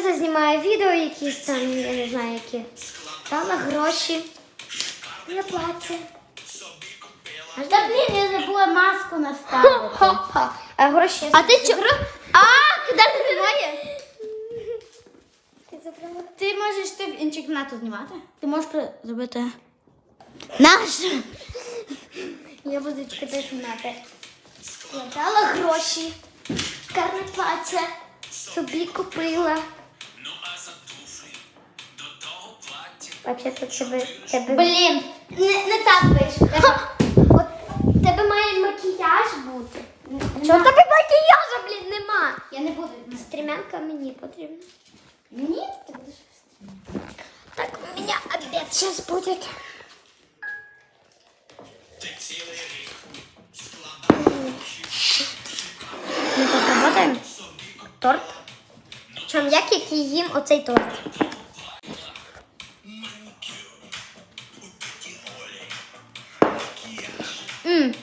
Ліза знімає відео якісь там, я не знаю які. Дала гроші. На плаття. Та блін, я забула маску наставити. А гроші. А ти чого? А, куди ти немає? Ти можеш ти в іншій кімнаті знімати? Ти можеш при- зробити. Наш! Я буду тебе знімати. Я дала гроші. Гарне плаття. Собі купила. Вообще тут тебе, тебе... Блін, не, не так вийшло. Треба- От тебе має макіяж бути. Чого тебе макіяжу, блін, нема? Я не буду. Стрімянка мені потрібна. Ні, ти будеш. Так, у меня обед сейчас будет. Мы тут работаем. Торт. Причем як який їм оцей торт. М.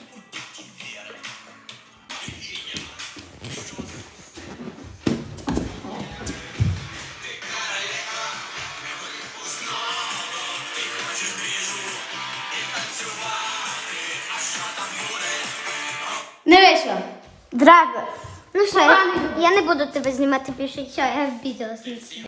Не вийшло. Драго. Ну що, я, я не буду тебе знімати більше, що я обідалась на себе.